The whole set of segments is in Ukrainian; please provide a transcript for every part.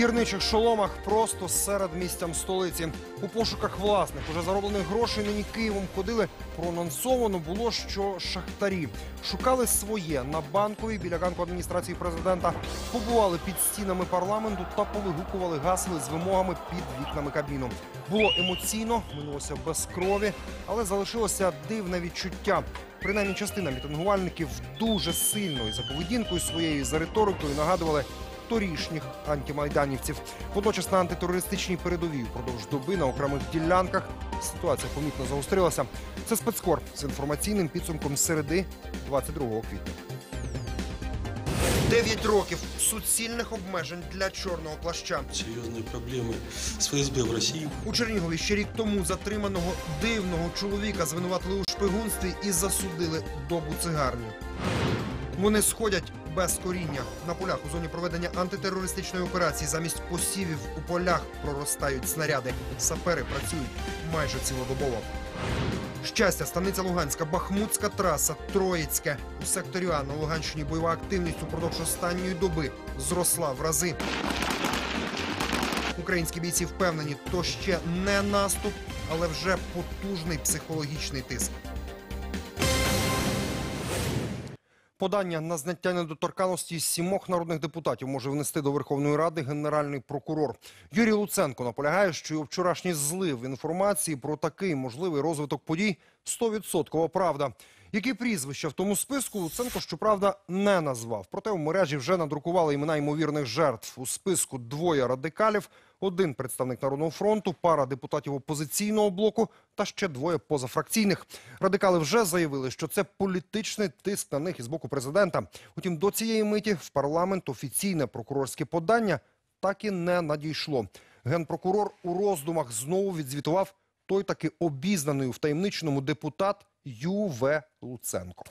Гірничих шоломах просто серед містям столиці. У пошуках власних уже зароблених грошей нині Києвом ходили. Проанонсовано було, що шахтарі шукали своє на банковій біля ганку адміністрації президента. Побували під стінами парламенту та повигукували гасли з вимогами під вікнами кабіну. Було емоційно, минулося без крові, але залишилося дивне відчуття. Принаймні, частина мітингувальників дуже сильно і за поведінкою своєю, і за риторикою нагадували торішніх антимайданівців. Водночас на антитерористичній передовій впродовж доби на окремих ділянках ситуація помітно загострилася. Це спецкор з інформаційним підсумком середи 22 квітня. Дев'ять років суцільних обмежень для чорного плаща. серьезные проблемы с ФСБ в России. У Чернігові ще рік тому затриманого дивного чоловіка звинуватили у шпигунстві і засудили до буцигарні. Вони сходять без коріння. На полях у зоні проведення антитерористичної операції замість посівів у полях проростають снаряди. Сапери працюють майже цілодобово. Щастя, станиця Луганська, Бахмутська траса, Троїцьке. У секторі А на Луганщині бойова активність упродовж останньої доби зросла в рази. Українські бійці впевнені, то ще не наступ, але вже потужний психологічний тиск. Подання на зняття недоторканності сімох народних депутатів може внести до Верховної Ради генеральний прокурор. Юрій Луценко наполягає, що його вчорашній злив інформації про такий можливий розвиток подій 100% правда. Які прізвища в тому списку Луценко, щоправда, не назвав. Проте в мережі вже надрукували імена ймовірних жертв. У списку двоє радикалів, один представник Народного фронту, пара депутатів опозиційного блоку та ще двоє позафракційних. Радикали вже заявили, що це політичний тиск на них із боку президента. Утім, до цієї миті в парламент офіційне прокурорське подання так і не надійшло. Генпрокурор у роздумах знову відзвітував той таки обізнаний у втаємниченому депутат Ю.В. Луценко.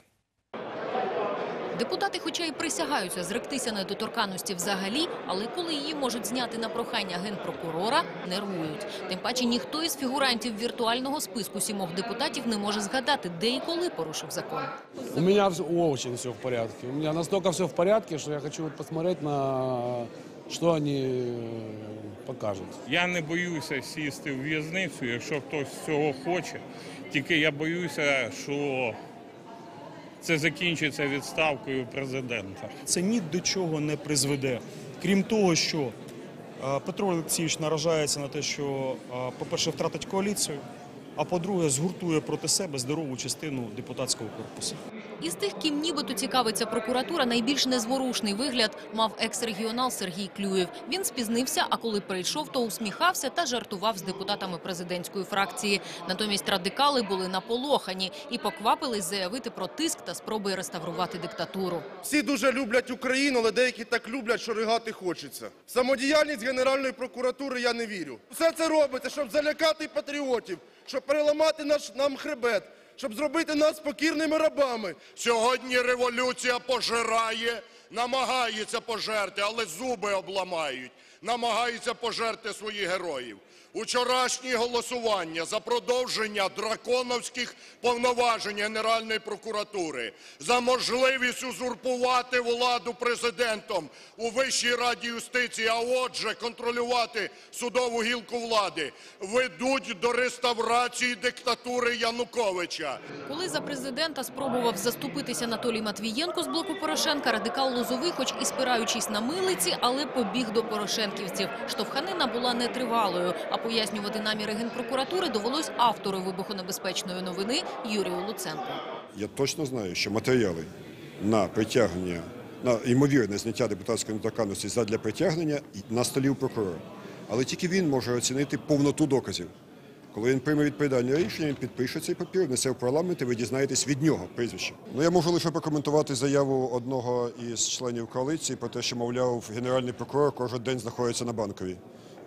Депутати, хоча й присягаються зректися недоторканності взагалі, але коли її можуть зняти на прохання генпрокурора, нервують. Тим паче ніхто із фігурантів віртуального списку сімох депутатів не може згадати, де і коли порушив закон. У вс- очень все в порядке. У меня настолько все в порядке, что я хочу вот посмотреть на что они э, покажут. Я не боюся сісти в в'язницю, якщо хтось цього хоче. Тільки я боюся, що це закінчиться відставкою президента. це ні до чого не призведе. Крім того, що е, Петро Олексійович наражається на те, що, е, по-перше, втратить коаліцію, а по-друге, згуртує проти себе здорову частину депутатського корпусу. Із тих, ким нібито цікавиться прокуратура, найбільш незворушний вигляд мав екс-регіонал Сергій Клюєв. Він спізнився, а коли прийшов, то усміхався та жартував з депутатами президентської фракції. Натомість радикали були наполохані і поквапились заявити про тиск та спроби реставрувати диктатуру. Всі дуже люблять Україну, але деякі так люблять, що ригати хочеться. Самодіяльність Генеральної прокуратури я не вірю. Все це робиться, щоб залякати патріотів, щоб переламати наш нам хребет, щоб зробити нас покірними рабами. Сьогодні революція пожирає, намагається пожерти, але зуби обламають, намагається пожерти своїх героїв. Учорашнє голосування за продовження драконовських повноважень Генеральної прокуратури, за можливість узурпувати владу президентом у Вищій раді юстиції, а отже контролювати судову гілку влади, ведуть до реставрації диктатури Януковича. Коли за президента спробував заступитися Анатолій Матвієнко з блоку Порошенка, радикал Лозовий, хоч і спираючись на милиці, але побіг до порошенківців. Штовханина була нетривалою, а пояснювати наміри генпрокуратури довелось автору вибухонебезпечної новини Юрію Луценку. Я точно знаю, що матеріали на притягнення, на ймовірне зняття депутатської недоторканності задля притягнення на столі у прокурора. Але тільки він може оцінити повноту доказів. Коли він прийме відповідальне рішення, він підпише цей папір, несе в парламент, і ви дізнаєтесь від нього прізвище. Ну я можу лише прокоментувати заяву одного із членів коаліції про те, що, мовляв, генеральний прокурор кожен день знаходиться на банковій.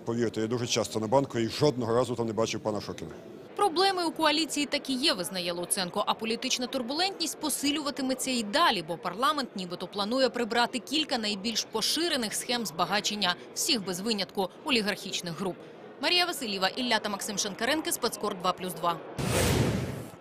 Повірте, я дуже часто на банковій і жодного разу там не бачив пана Шокіна. Проблеми у коаліції так і є, визнає Луценко. А політична турбулентність посилюватиметься і далі, бо парламент нібито планує прибрати кілька найбільш поширених схем збагачення всіх без винятку олігархічних груп. Марія Васильєва, Ілля та Максим Шенкаренки, Спецкор 2+,2.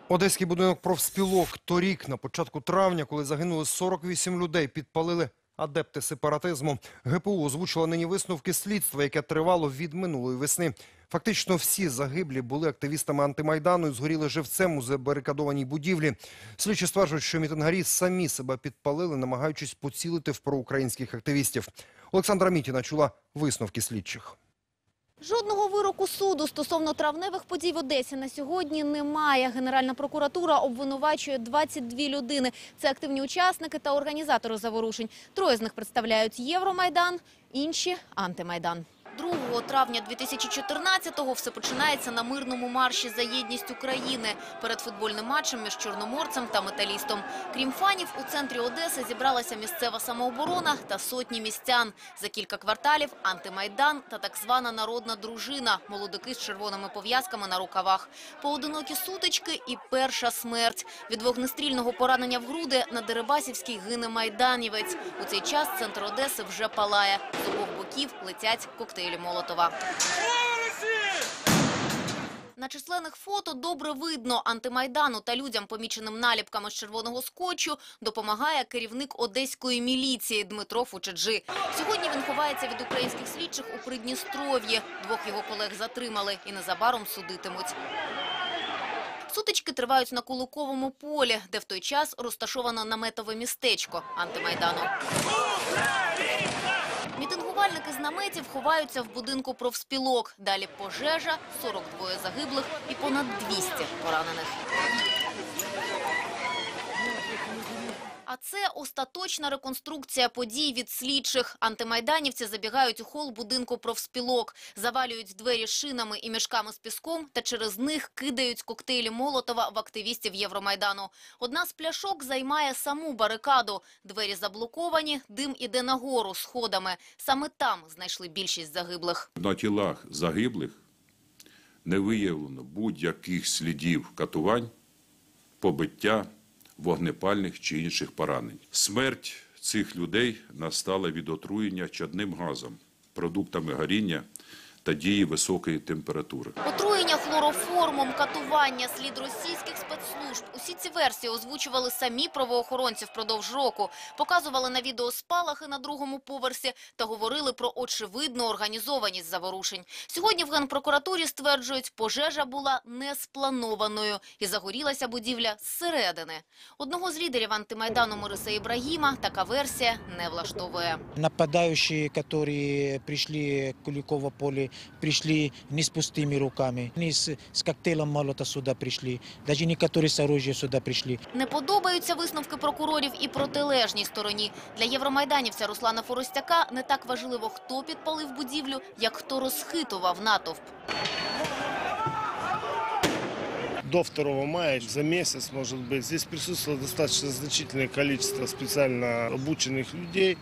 Одеський будинок профспілок торік на початку травня, коли загинули 48 людей, підпалили адепти сепаратизму. ГПУ озвучила нині висновки слідства, яке тривало від минулої весни. Фактично всі загиблі були активістами антимайдану і згоріли живцем у забарикадованій будівлі. Слідчі стверджують, що мітингарі самі себе підпалили, намагаючись поцілити в проукраїнських активістів. Олександра Мітіна чула висновки слідчих. Жодного вироку суду стосовно травневих подій в Одесі на сьогодні немає. Генеральна прокуратура обвинувачує 22 людини. Це активні учасники та організатори заворушень. Троє з них представляють Євромайдан, інші – антимайдан. 2 травня 2014-го все починається на мирному марші за єдність України перед футбольним матчем між Чорноморцем та Металістом. Крім фанів, у центрі Одеси зібралася місцева самооборона та сотні містян. За кілька кварталів – антимайдан та так звана народна дружина – молодики з червоними пов'язками на рукавах. Поодинокі сутички і перша смерть. Від вогнестрільного поранення в груди на Дерибасівській гине майданівець. У цей час центр Одеси вже палає. З обох боків летять коктейлі Молотова. На численних фото добре видно антимайдану та людям, поміченим наліпками з червоного скотчу, допомагає керівник одеської міліції Дмитро Фучеджи. Сьогодні він ховається від українських слідчих у Придністров'ї. Двох його колег затримали і незабаром судитимуть. Сутички тривають на Куликовому полі, де в той час розташовано наметове містечко антимайдану. Мітингувальники з наметів ховаються в будинку профспілок. Далі пожежа, 42 загиблих і понад 200 поранених. А це остаточна реконструкція подій від слідчих. Антимайданівці забігають у хол будинку профспілок, завалюють двері шинами і мішками з піском та через них кидають коктейлі Молотова в активістів Євромайдану. Одна з пляшок займає саму барикаду. Двері заблоковані, дим іде нагору сходами. Саме там знайшли більшість загиблих. На тілах загиблих не виявлено будь-яких слідів катувань, побиття, вогнепальних чи інших поранень. Смерть цих людей настала від отруєння чадним газом, продуктами горіння та дії високої температури. Отруєння хлороформом, катування, слід російських спецслужб. Усі ці версії озвучували самі правоохоронці впродовж року. Показували на відео спалахи на другому поверсі та говорили про очевидну організованість заворушень. Сьогодні в Генпрокуратурі стверджують, пожежа була не спланованою і загорілася будівля зсередини. Одного з лідерів антимайдану Мориса Ібрагіма така версія не влаштовує. Нападающие, которые пришли к Куликово поле, пришли не с пустыми руками, не с, с коктейлем молота сюда пришли, даже некоторые с оружием сюда пришли. Не подобаються висновки прокурорів і протилежній стороні. Для євромайданівця Руслана Форостяка не так важливо, хто підпалив будівлю, як хто розхитував натовп. до 2 мая, за месяц, может быть, здесь присутствовало достаточно значительное количество специально обученных людей, э,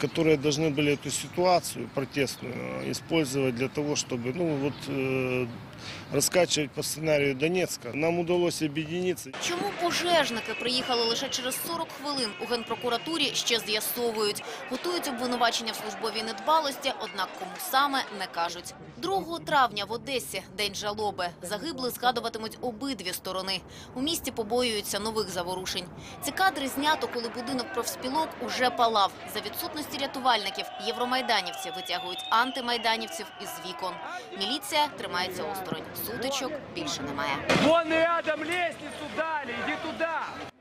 которые должны были эту ситуацию протестную использовать для того, чтобы ну, вот, раскачивать по сценарию Донецка. Нам удалось объединиться. Чому пожежники приїхали лише через 40 хвилин у Генпрокуратурі ще з'ясовують. Готують обвинувачення в службовій недбалості, однак кому саме не кажуть. 2 травня в Одесі – День жалоби. Загиблих згадуватимуть обидві сторони. У місті побоюються нових заворушень. Ці кадри знято, коли будинок профспілок уже палав. За відсутності рятувальників євромайданівці витягують антимайданівців із вікон. Міліція тримається осторонь. Сутичок більше немає. Вон рядом лестницу дали, иди туди.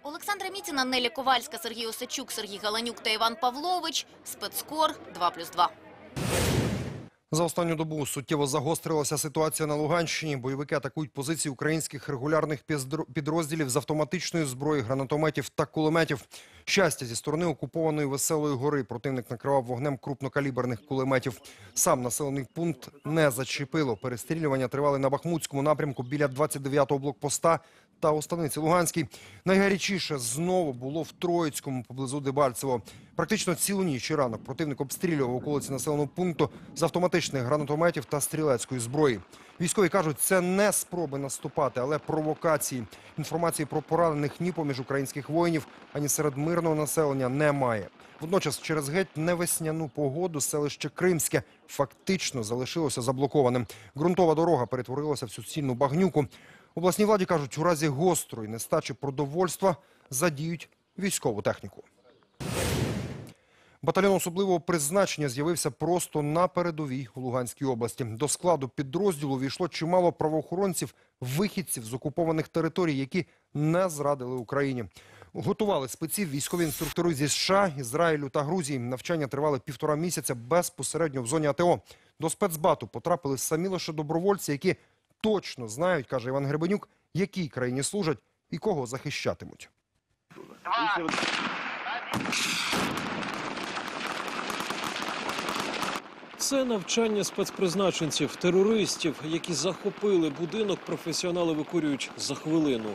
Олександра Міціна, Нелі Ковальська, Сергій Осачук, Сергій Галанюк та Іван Павлович. Спецкор 2+,2. За останню добу суттєво загострилася ситуація на Луганщині. Бойовики атакують позиції українських регулярних підрозділів з автоматичної зброї, гранатометів та кулеметів. Щастя, зі сторони окупованої Веселої гори противник накривав вогнем крупнокаліберних кулеметів. Сам населений пункт не зачепило. Перестрілювання тривали на Бахмутському напрямку біля 29-го блокпоста та у станиці Луганській. Найгарячіше знову було в Троїцькому поблизу Дебальцево. Практично цілу ніч і ранок противник обстрілював околиці населеного пункту з автоматичних гранатометів та стрілецької зброї. Військові кажуть, це не спроби наступати, але провокації. Інформації про поранених ні поміж українських воїнів, ані серед мирного населення немає. Водночас, через геть невесняну погоду селище Кримське фактично залишилося заблокованим. Ґрунтова дорога перетворилася в суцільну багнюку. Обласній владі кажуть, у разі гострої нестачі продовольства задіють військову техніку. Батальйон особливого призначення з'явився просто на передовій у Луганській області. До складу підрозділу війшло чимало правоохоронців, вихідців з окупованих територій, які не зрадили Україні. Готували спеців військові інструктори зі США, Ізраїлю та Грузії. Навчання тривали півтора місяця безпосередньо в зоні АТО. До спецбату потрапили самі лише добровольці, які точно знають, каже Іван Гребенюк, якій країні служать і кого захищатимуть. Це навчання спецпризначенців, терористів, які захопили будинок, професіонали викурюють за хвилину.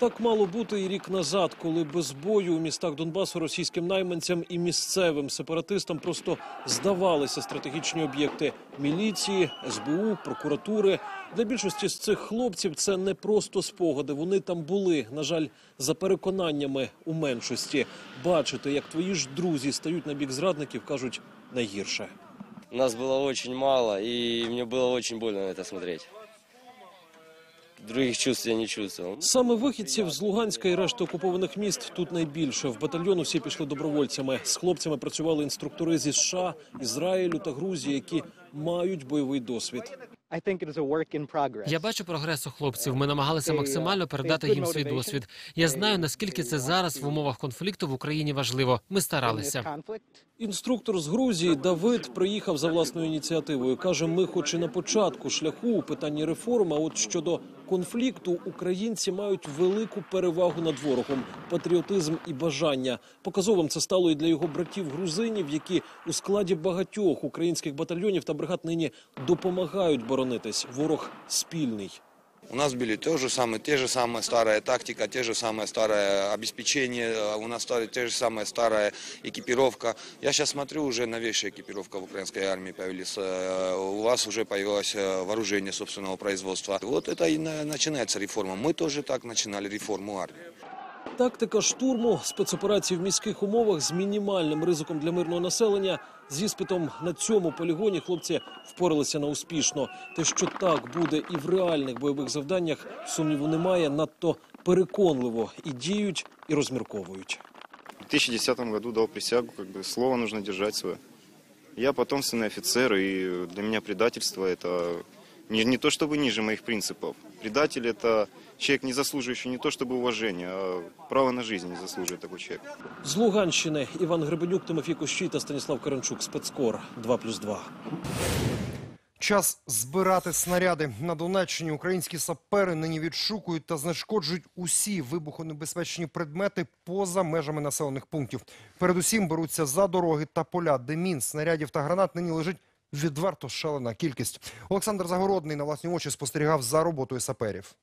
Так мало бути і рік назад, коли без бою у містах Донбасу російським найманцям і місцевим сепаратистам просто здавалися стратегічні об'єкти міліції, СБУ, прокуратури. Для більшості з цих хлопців це не просто спогади. Вони там були. На жаль, за переконаннями у меншості. Бачити, як твої ж друзі стають на бік зрадників, кажуть найгірше. Нас было очень мало, и мне было очень больно на это смотреть. Других чувств я не чувствовал. Саме вихідців з Луганська і решти окупованих міст тут найбільше. В батальйон усі пішли добровольцями. З хлопцями працювали інструктори зі США, Ізраїлю та Грузії, які мають бойовий досвід. Я бачу прогрес у хлопців. Ми намагалися максимально передати їм свій досвід. Я знаю, наскільки це зараз в умовах конфлікту в Україні важливо. Ми старалися. Інструктор з Грузії Давид приїхав за власною ініціативою. каже: ми, хоч і на початку шляху у питанні реформ, а от щодо конфлікту, українці мають велику перевагу над ворогом, патріотизм і бажання. Показовим це стало і для його братів грузинів, які у складі багатьох українських батальйонів та бригад нині допомагають боронитись. Ворог спільний. У нас были то же самое, те же самая старая тактика, те же самое старое обеспечение, э, у нас стали те же самая старая экипировка. Я сейчас смотрю, уже новейшая экипировка в украинской армии появилась. Э, У вас уже появилось э, вооружение собственного производства. Вот это и на- начинается реформа. Мы тоже так начинали реформу армии. Тактика штурму спецоперацій в міських умовах з мінімальним ризиком для мирного населення. З іспитом на цьому полігоні хлопці впоралися на успішно. Те, що так буде і в реальних бойових завданнях, сумніву немає. Надто переконливо і діють, і розмірковують. В 2010 году дал присягу, как бы слово нужно держать свое. Я потомственный офицер, и для меня предательство это не, не то чтобы ниже моих принципов. Предатель это человек, не заслуживающий не то чтобы уважения, а право на жизнь не заслуживает такой человек. З Луганщини Іван Гребенюк, Тимофій Кощій та Станіслав Каранчук. Спецкор 2+,2. Час збирати снаряди. На Донеччині українські сапери нині відшукують та знешкоджують усі вибухонебезпечні предмети поза межами населених пунктів. Передусім беруться за дороги та поля, де мін, снарядів та гранат нині лежить відверто шалена кількість. Олександр Загородний на власні очі спостерігав за роботою саперів.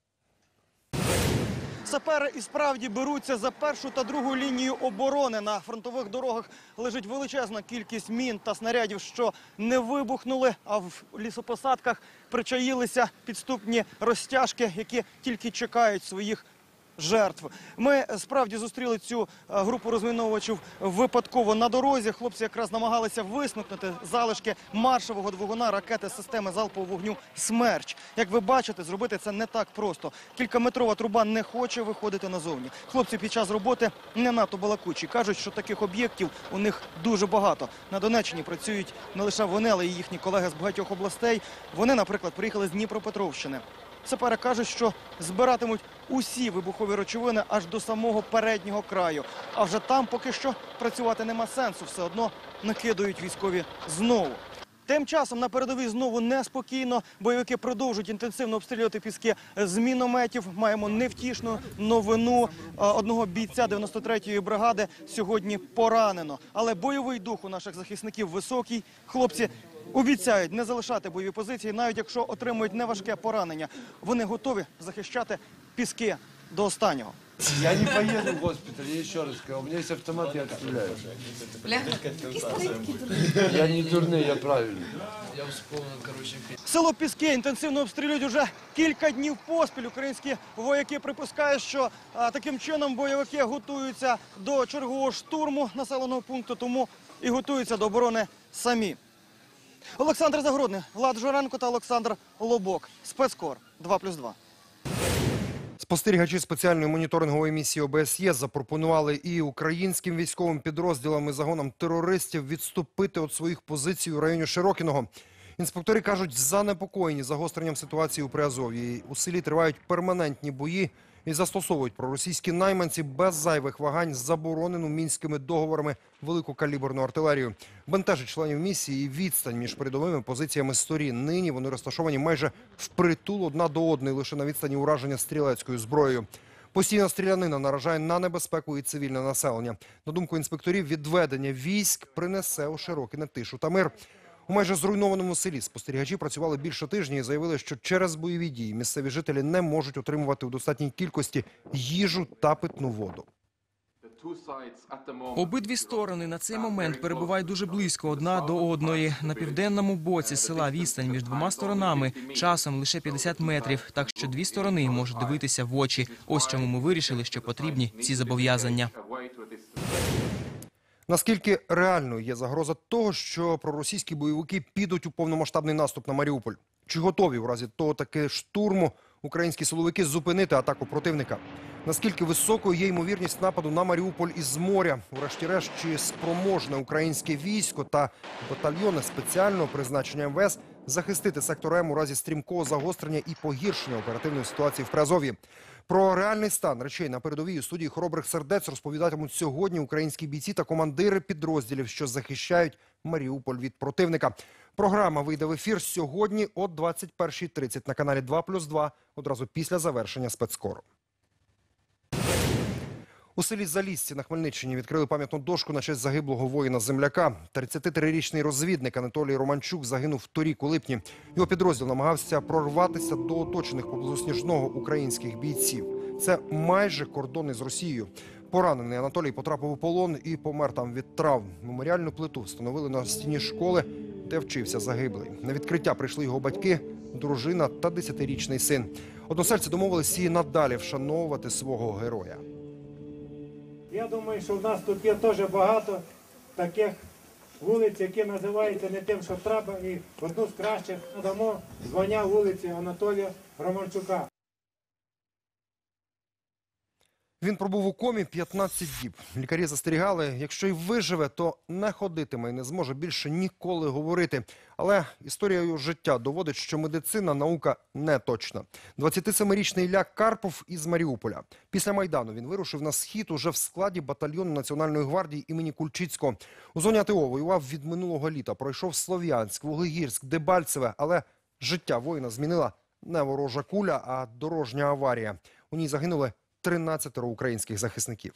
Сапери і справді беруться за першу та другу лінію оборони. На фронтових дорогах лежить величезна кількість мін та снарядів, що не вибухнули, а в лісопосадках причаїлися підступні розтяжки, які тільки чекають своїх жертв. Ми справді зустріли цю е, групу розміновувачів випадково на дорозі. Хлопці якраз намагалися висмикнути залишки маршового двигуна ракети системи залпового вогню «Смерч». Як ви бачите, зробити це не так просто. Кількаметрова труба не хоче виходити назовні. Хлопці під час роботи не надто балакучі. Кажуть, що таких об'єктів у них дуже багато. На Донеччині працюють не лише вони, але й їхні колеги з багатьох областей. Вони, наприклад, приїхали з Дніпропетровщини. Сапери кажуть, що збиратимуть усі вибухові речовини аж до самого переднього краю. А вже там поки що працювати нема сенсу. Все одно накидують військові знову. Тим часом на передовій знову неспокійно. Бойовики продовжують інтенсивно обстрілювати піски з мінометів. Маємо невтішну новину. Е, Одного бійця 93-ї бригади сьогодні поранено. Але бойовий дух у наших захисників високий. Хлопці обіцяють не залишати бойові позиції, навіть якщо отримують неважке поранення. Вони готові захищати піски до останнього. Я не поеду в госпиталь, я еще раз сказал. У меня есть автомат, я отстреляю. Я не дурный, я правильный. Я вспомнил, короче, Село Піски інтенсивно обстрілюють уже кілька днів поспіль. Українські вояки припускають, що а, таким чином бойовики готуються до чергового штурму населеного пункту, тому і готуються до оборони самі. Олександр Загородний, Влад Журенко та Олександр Лобок. Спецкор 2+,2. Спостерігачі спеціальної моніторингової місії ОБСЄ запропонували і українським військовим підрозділам і загонам терористів відступити від своїх позицій у районі Широкіного. Інспектори кажуть, занепокоєні загостренням ситуації у Приазов'ї. У селі тривають перманентні бої і застосовують проросійські найманці без зайвих вагань заборонену мінськими договорами великокаліберну артилерію. Бентежить членів місії і відстань між передовими позиціями сторін. Нині вони розташовані майже впритул одна до одної, лише на відстані ураження стрілецькою зброєю. Постійна стрілянина наражає на небезпеку і цивільне населення. На думку інспекторів, відведення військ принесе у Широкине тишу та мир. У майже зруйнованому селі спостерігачі працювали більше тижня і заявили, що через бойові дії місцеві жителі не можуть отримувати у достатній кількості їжу та питну воду. Обидві сторони на цей момент перебувають дуже близько одна до одної. На південному боці села відстань між двома сторонами часом лише 50 метрів, так що дві сторони можуть дивитися в очі. Ось чому ми вирішили, що потрібні ці зобов'язання. Наскільки реальною є загроза того, що проросійські бойовики підуть у повномасштабний наступ на Маріуполь? Чи готові в разі того таки штурму українські силовики зупинити атаку противника? Наскільки високою є ймовірність нападу на Маріуполь із моря? Врешті-решт, чи спроможне українське військо та батальйони спеціального призначення МВС захистити сектор М у разі стрімкого загострення і погіршення оперативної ситуації в Приазов'ї? Про реальний стан речей на передовій у студії хоробрих сердець розповідатимуть сьогодні українські бійці та командири підрозділів, що захищають Маріуполь від противника. Програма вийде в ефір сьогодні о 21.30 на каналі 2+,2, одразу після завершення спецкору. У селі Залісці на Хмельниччині відкрили пам'ятну дошку на честь загиблого воїна-земляка. 33-річний розвідник Анатолій Романчук загинув торік у липні. Його підрозділ намагався прорватися до оточених поблизу Сніжного українських бійців. Це майже кордони з Росією. Поранений Анатолій потрапив у полон і помер там від травм. Меморіальну плиту встановили на стіні школи, де вчився загиблий. На відкриття прийшли його батьки, дружина та 10-річний син. Односельці домовилися і надалі вшановувати свого героя. Я думаю, що в нас тут є теж багато таких вулиць, які називаються не тим, що треба, і одну з кращих надамо звання вулиці Анатолія Романчука. Він пробув у комі 15 діб. Лікарі застерігали, якщо й виживе, то не ходитиме і не зможе більше ніколи говорити. Але історія його життя доводить, що медицина наука не точна. 27-річний Ілля Карпов із Маріуполя. Після майдану він вирушив на схід уже в складі батальйону Національної гвардії імені Кульчицького. У зоні АТО воював від минулого літа. Пройшов Слов'янськ, Вуглегірськ, Дебальцеве, але життя воїна змінила не ворожа куля, а дорожня аварія. У ній загинули 13 українських захисників.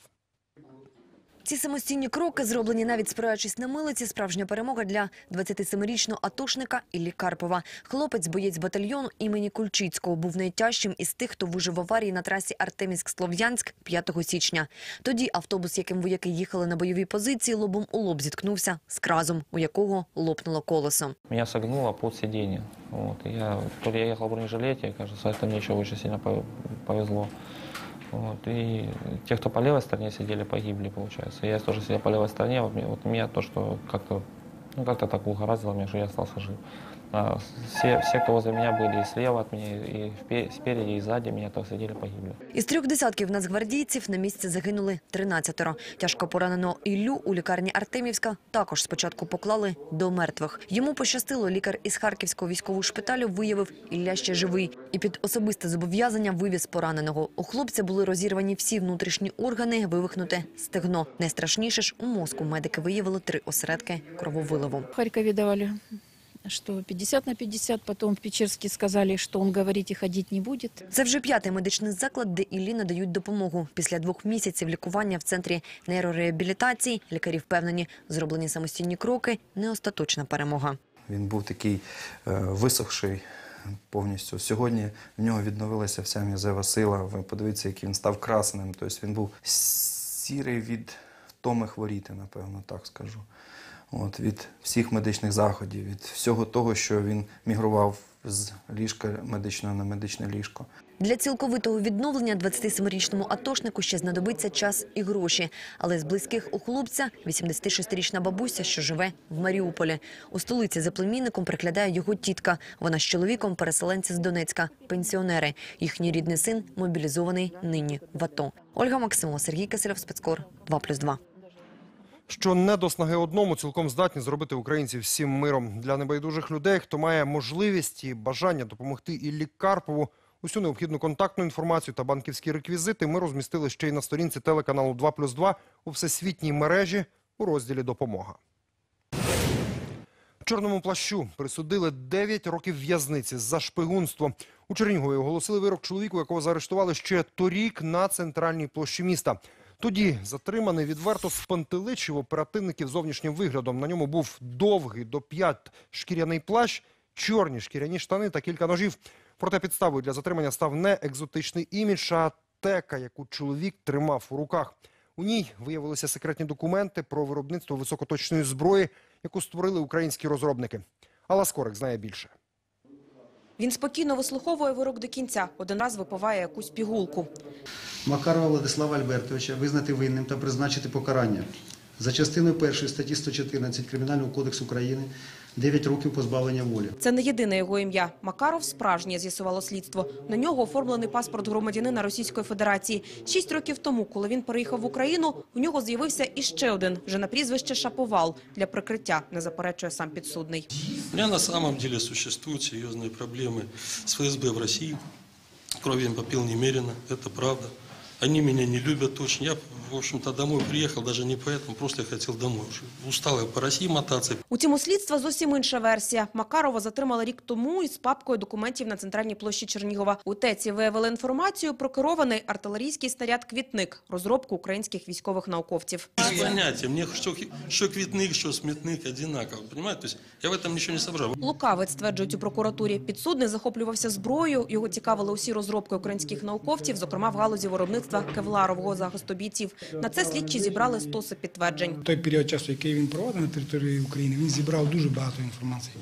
Ці самостійні кроки, зроблені навіть спираючись на милиці, справжня перемога для 27-річного атошника Іллі Карпова. Хлопець, боєць батальйону імені Кульчицького, був найтяжчим із тих, хто вижив в аварії на трасі Артемівськ-Слов'янськ 5 січня. Тоді автобус, яким вояки їхали на бойові позиції, лобом у лоб зіткнувся з кразом, у якого лопнуло колесо. Меня согнуло под сиденье. Вот. и я, то я ехал в бронежилете, кажется, это мне еще очень сильно повезло. Вот. И те, кто по левой стороне сидели, погибли, получается. Я тоже сидел по левой стороне, вот, вот меня то, что как-то ну, как-то так угораздило меня, что я остался жив. Все, все, кто возле меня были и слева от меня, и спереди, и сзади меня, то погибли. Із трьох десятків нацгвардійців на місці загинули 13-ро. Тяжко пораненого Іллю у лікарні Артемівська також спочатку поклали до мертвих. Йому пощастило, лікар із Харківського військового шпиталю виявив Ілля ще живий і під особисте зобов'язання вивіз пораненого. У хлопця були розірвані всі внутрішні органи, вивихнуте стегно. Найстрашніше ж у мозку медики виявили три осередки крововиливу. В Харькове давали, что 50 на 50, потом в Печерске сказали, что он говорить и ходить не будет. Це вже п'ятий медичний заклад, де Іллі надають допомогу. Після двох місяців лікування в центрі нейрореабілітації лікарі впевнені, зроблені самостійні кроки – не остаточна перемога. Він був такий е, висохший повністю. Сьогодні в нього відновилася вся м'язева сила. Ви подивіться, який він став красним. Тобто він був сірий від втоми хворіти, напевно, так скажу. От, від всіх медичних заходів, від всього того, що він мігрував з ліжка медичного на медичне ліжко. Для цілковитого відновлення 27-річному атошнику ще знадобиться час і гроші. Але з близьких у хлопця 86-річна бабуся, що живе в Маріуполі. У столиці за племінником приглядає його тітка. Вона з чоловіком переселенці з Донецька, пенсіонери. Їхній рідний син мобілізований нині в АТО. Ольга Максимова, Сергій Касилев, спецкор 2+,2. Що не до снаги одному цілком здатні зробити українців всім миром. Для небайдужих людей, хто має можливість і бажання допомогти Іллі Карпову, усю необхідну контактну інформацію та банківські реквізити ми розмістили ще й на сторінці телеканалу 2+,2 у всесвітній мережі у розділі «Допомога». Чорному плащу присудили 9 років в'язниці за шпигунство. У Чернігові оголосили вирок чоловіку, якого заарештували ще торік на центральній площі міста. Тоді затриманий відверто спантеличив оперативників зовнішнім виглядом. На ньому був довгий до п'ят шкіряний плащ, чорні шкіряні штани та кілька ножів. Проте підставою для затримання став не екзотичний імідж, а тека, яку чоловік тримав у руках. У ній виявилися секретні документи про виробництво високоточної зброї, яку створили українські розробники. Алла Скорик знає більше. Він спокійно вислуховує вирок до кінця. Один раз випиває якусь пігулку. Макарова Владислава Альбертовича визнати винним та призначити покарання. За частиною першої статті 114 Кримінального кодексу України 9 років позбавлення волі. Це не єдине його ім'я. Макаров справжнє, з'ясувало слідство. На нього оформлений паспорт громадянина Російської Федерації. Шість років тому, коли він переїхав в Україну, у нього з'явився іще один, вже на прізвище Шаповал. Для прикриття, не заперечує сам підсудний. У меня на самом деле существуют серьезные проблемы с ФСБ в России. Крови я попил немерено, это правда. Они меня не любят очень. Я, в общем-то, домой приехал даже не поэтому, просто я хотел домой уже. Устал я по России мотаться. Утім, у слідства зовсім інша версія. Макарова затримали рік тому із папкою документів на центральній площі Чернігова. У ТЕЦі виявили інформацію про керований артилерійський снаряд «Квітник» – розробку українських військових науковців. Без понятия. Мне что, что квитных, что сметных одинаково. Понимаете? То есть я в этом ничего не соображал. Лукавець, стверджують у прокуратурі. Підсудний захоплювався зброєю. Його цікавили усі розробки українських науковців, зокрема в галузі виробництва кевларового захисту бійців. На це слідчі зібрали стоси підтверджень. Той період часу, який він проводив на території України, він зібрав дуже багато інформації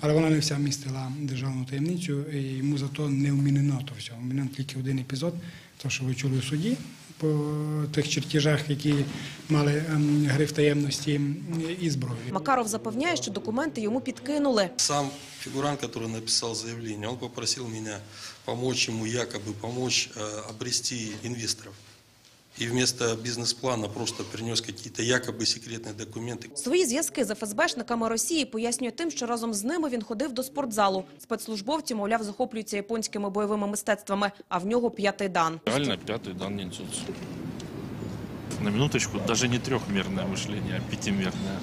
Але вона не вся містила державну таємницю, і йому зато не вмінено то все. Вмінено тільки один епізод, то що ви чули у суді по тих чертежах, які мали ем, гриф таємності і зброї. Макаров запевняє, що документи йому підкинули. Сам фигурант, который написал заявление, он попросил меня помочь ему, якобы помочь э, обрести инвесторов. И вместо бизнес-плана просто принес какие-то якобы секретные документы. Свої зв'язки з ФСБшниками Росії пояснює тим, що разом з ними він ходив до спортзалу. Спецслужбовці, мовляв, захоплюються японськими бойовими мистецтвами, а в нього п'ятий дан. Реально пятый дан нинцуцу. На минуточку, даже не трехмерное мышление, а пятимерное.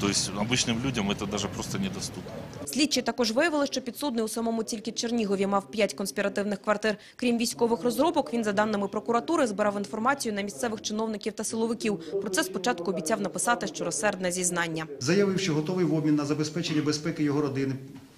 То есть обычным людям это даже просто недоступно. Слідчі також виявили, що підсудний у самому тільки Чернігові мав п'ять конспіративних квартир. Крім військових розробок, він, за даними прокуратури, збирав інформацію на місцевих чиновників та силовиків. Про це спочатку обіцяв написати щиросердне зізнання. Заявив, що готовий в обмін на забезпечення безпеки його родини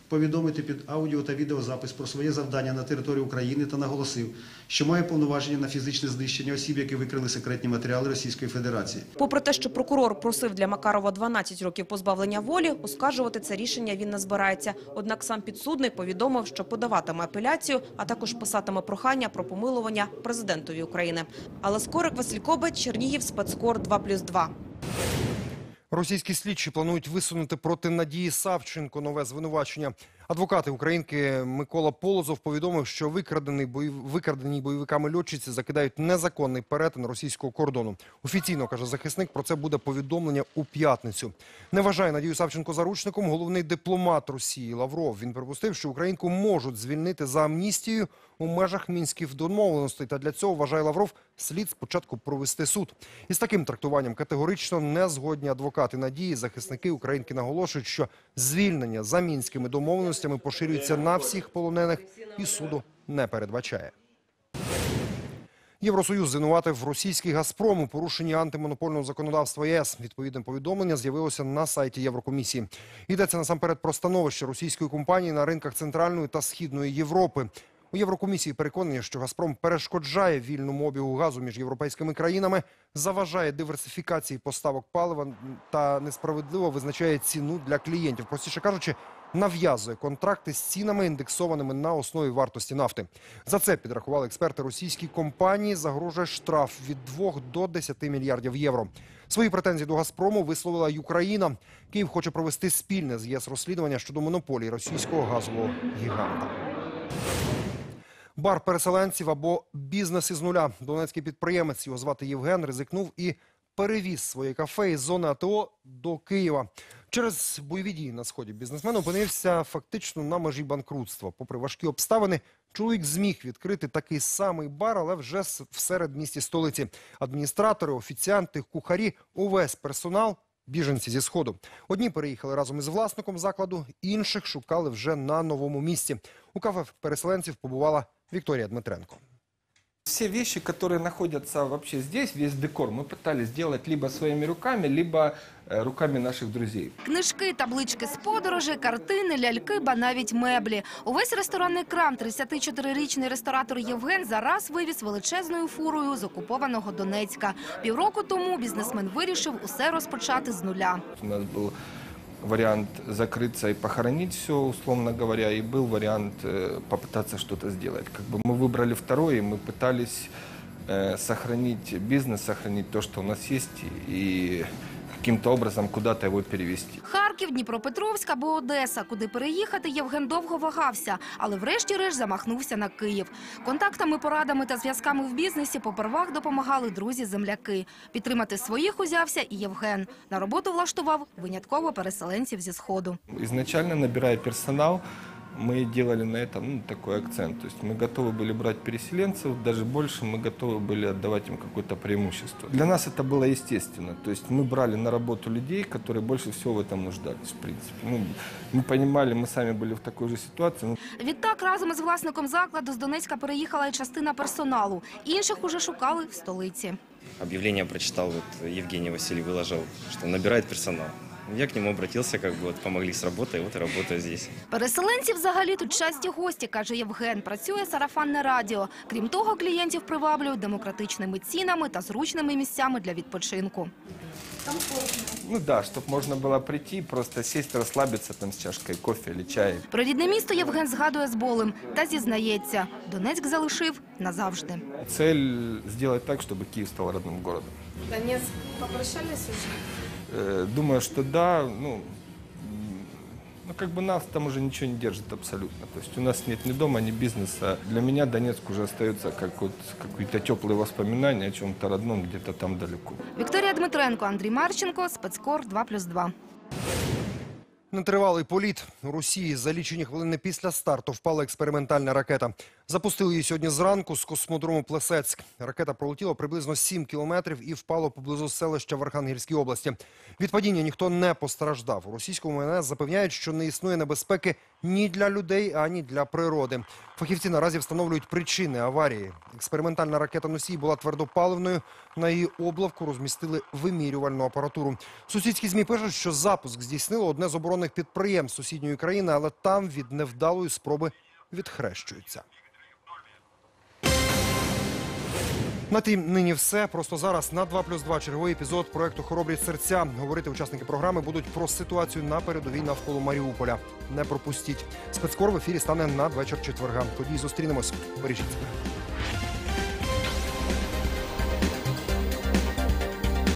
повідомити під аудіо та відеозапис про своє завдання на території України та наголосив, що має повноваження на фізичне знищення осіб, які викрили секретні матеріали Російської Федерації. Попри те, що прокурор просив для Макарова 12 років позбавлення волі, оскаржувати це рішення він не збирається. Однак сам підсудний повідомив, що подаватиме апеляцію, а також писатиме прохання про помилування президентові України. Але Скорик, Василь Кобець, Чернігів, спецкор 2+,2. Російські слідчі планують висунути проти Надії Савченко нове звинувачення. Адвокати українки Микола Полозов повідомив, що викрадений бойов... викраденій бойовиками льотчиці закидають незаконний перетин російського кордону. Офіційно каже захисник. Про це буде повідомлення у п'ятницю. Не вважає Надію Савченко заручником головний дипломат Росії Лавров. Він припустив, що українку можуть звільнити за амністією у межах мінських домовленостей. Та для цього вважає Лавров слід спочатку провести суд. Із таким трактуванням категорично не згодні адвокати Надії. Захисники українки наголошують, що звільнення за мінськими домовленостями поширюється на всіх полонених і суду не передбачає. Євросоюз звинуватив російський «Газпром» у порушенні антимонопольного законодавства ЄС. Відповідне повідомлення з'явилося на сайті Єврокомісії. Йдеться насамперед про становище російської компанії на ринках Центральної та Східної Європи. У Єврокомісії переконані, що «Газпром» перешкоджає вільному обігу газу між європейськими країнами, заважає диверсифікації поставок палива та несправедливо визначає ціну для клієнтів. Простіше кажучи, нав'язує контракти з цінами, індексованими на основі вартості нафти. За це підрахували експерти російській компанії. Загрожує штраф від 2 до 10 мільярдів євро. Свої претензії до Газпрому висловила й Україна. Київ хоче провести спільне з ЄС розслідування щодо монополії російського газового гіганта. Бар переселенців або бізнес із нуля. Донецький підприємець, його звати Євген, ризикнув і перевіз своє кафе із зони АТО до Києва. Через бойові дії на сході бізнесмен опинився фактично на межі банкрутства. Попри важкі обставини, чоловік зміг відкрити такий самий бар, але вже с- в середмісті столиці. Адміністратори, офіціанти, кухарі, увесь персонал біженці зі сходу. Одні переїхали разом із власником закладу, інших шукали вже на новому місці. У кафе переселенців побувала Вікторія Дмитренко. Все вещи, которые находятся вообще здесь, весь декор, мы пытались сделать либо своими руками, либо э, руками наших друзей. Книжки, таблички з подорожей, картини, ляльки, ба навіть меблі. Увесь ресторанний крам 34-річний ресторатор Євген зараз вивіз величезною фурою з окупованого Донецька. Півроку тому бізнесмен вирішив усе розпочати з нуля. У нас был вариант закрыться и похоронить все, условно говоря, и был вариант э, попытаться что-то сделать. Как бы мы выбрали второй, и мы пытались э, сохранить бизнес, сохранить то, что у нас есть, и каким-то образом куда-то его перевести. Харків, Дніпропетровськ або Одеса, куди переїхати, Євген довго вагався, але врешті-решт замахнувся на Київ. Контактами, порадами та зв'язками в бізнесі попервах допомагали друзі-земляки. Підтримати своїх узявся і Євген. На роботу влаштував винятково переселенців зі Сходу. Изначально, набирая персонал, мы делали на этом ну, такой акцент. То есть мы готовы были брать переселенцев, даже больше мы готовы были отдавать им какое-то преимущество. Для нас это было естественно. То есть мы брали на работу людей, которые больше всего в этом нуждались, в принципе. Ну, мы понимали, мы сами были в такой же ситуации. ну, Відтак разом із власником закладу з Донецька переїхала й частина персоналу. Інших уже шукали в столиці. Объявление прочитал, вот Евгений Василий выложил, что набирает персонал. Я к нему обратился, как бы вот помогли с работой, вот и работаю здесь. Переселенці взагалі тут часті гості, каже Євген. Працює сарафанне радіо. Крім того, клієнтів приваблюють демократичними цінами та зручними місцями для відпочинку. Ну да, чтобы можно было прийти, просто сесть, расслабиться там с чашкой кофе или чая. Про рідне місто Євген згадує з болем та зізнається, Донецьк залишив назавжди. Цель сделать так, чтобы Киев стал родным городом. Донецьк попрощались уже? Э, Думаю, что да, ну, м, ну, как бы нас там уже ничего не держит абсолютно. То есть у нас нет ни дома, ни бизнеса. Для меня Донецк уже остается как вот какие-то теплые воспоминания о чем-то родном где-то там далеко. Вікторія Дмитренко, Андрій Марченко, спецкор 2+,2. Нетривалий політ у Росії за лічені хвилини після старту впала експериментальна ракета. Запустили її сьогодні зранку з космодрому Плесецьк. Ракета пролетіла приблизно 7 кілометрів і впала поблизу селища в Архангельській області. Від падіння ніхто не постраждав. У російському МНС запевняють, що не існує небезпеки ні для людей, ані для природи. Фахівці наразі встановлюють причини аварії. Експериментальна ракета носій була твердопаливною. На її облавку розмістили вимірювальну апаратуру. Сусідські змі пишуть, що запуск здійснило одне з оборонних підприємств сусідньої країни, але там від невдалої спроби відхрещуються. На тим нині все. Просто зараз на 2 плюс 2 черговий епізод проекту Хоробрі серця. Говорити учасники програми будуть про ситуацію на передовій навколо Маріуполя. Не пропустіть. Спецкор в ефірі стане надвечір четверга. Тоді зустрінемось. Бережіть себе.